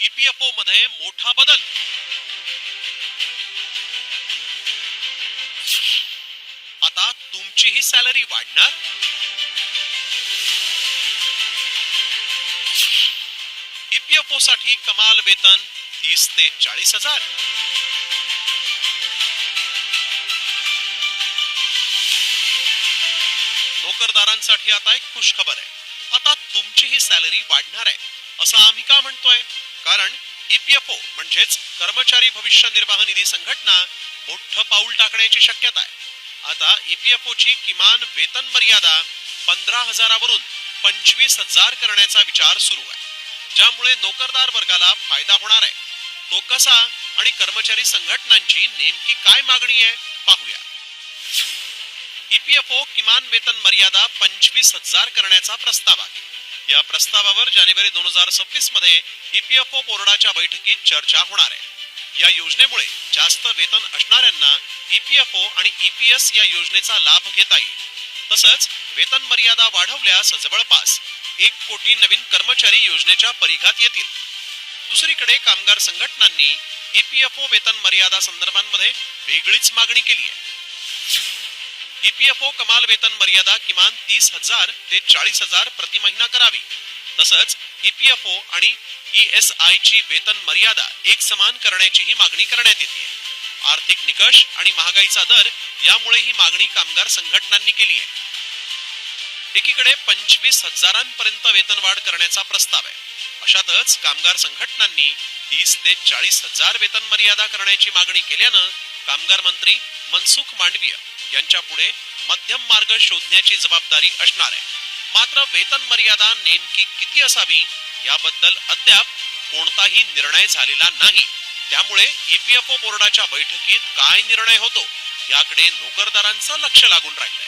EPFO मध्ये मोठा बदल. आता तुमचीही सॅलरी वाढणार. ईपीएफओ साठी कमाल वेतन तीस ते चाळीस हज़ार. नोकरदारांसाठी आता एक खुश खबर आहे. आता तुमचीही सॅलरी वाढणार आहे. असं आम्ही का म्हणतोय? कारण ईपीएफओ म्हणजेच कर्मचारी भविष्य निर्वाह निधी संघटना मोठं पाऊल टाकण्याची शक्यता आहे. आता ईपीएफओ ची किमान वेतन मर्यादा पंधरा हजारावरून पंचवीस हजार करण्याचा विचार सुरू आहे. ज्यामुळे नोकरदार वर्गाला फायदा होणार आहे. तो कसा आणि कर्मचारी संघटनांची नेमकी काय मागणी आहे पाहूया. ईपीएफओ किमान वेतन मर्यादा पंचवीस हजार करण्याचा प्रस्ताव आहे. या प्रस्तावावर जानेवारी दोन हजार सव्वीसमध्ये ईपीएफओ बोर्डाच्या बैठकीत चर्चा होणार आहे. या योजनेमुळे जास्त वेतन असणाऱ्यांना ईपीएफओ आणि ईपीएस या योजनेचा लाभ घेता येईल. तसंच वेतन मर्यादा वाढवल्यास जवळपास एक कोटी नवीन कर्मचारी योजनेच्या परिघात येतील. दुसरीकडे कामगार संघटनांनी ईपीएफओ वेतन मर्यादा संदर्भांमध्ये वेगळीच मागणी केली आहे. ईपीएफओ कमाल वेतन मर्यादा किमान तीस हजार ते चाळीस हजार प्रति महिना करावी. तसंच ईपीएफओ आणि एस आय ची वेतन मर्यादा एक समान करण्याचीही मागणी करण्यात येते. आर्थिक निकष आणि महागाईचा दर यामुळे ही मागणी कामगार संघटनांनी केली आहे. एकीकडे पंचवीस हजारांपर्यंत वेतनवाढ करण्याचा प्रस्ताव आहे. अशातच कामगार संघटनांनी तीस ते चाळीस हजार वेतन मर्यादा करण्याची मागणी केल्यानं कामगार मंत्री मनसुख मांडवीय यांच्या पुढे मध्यम मार्ग शोधण्याची जबाबदारी असणार आहे. मात्र वेतन मर्यादा नेमकी किती असावी याबद्दल अद्याप कोणताही निर्णय झालेला नाही. त्यामुळे ईपीएफओ बोर्डाच्या बैठकीत काय निर्णय होतो याकडे नोकरदारांचं लक्ष लागून राहिलंय.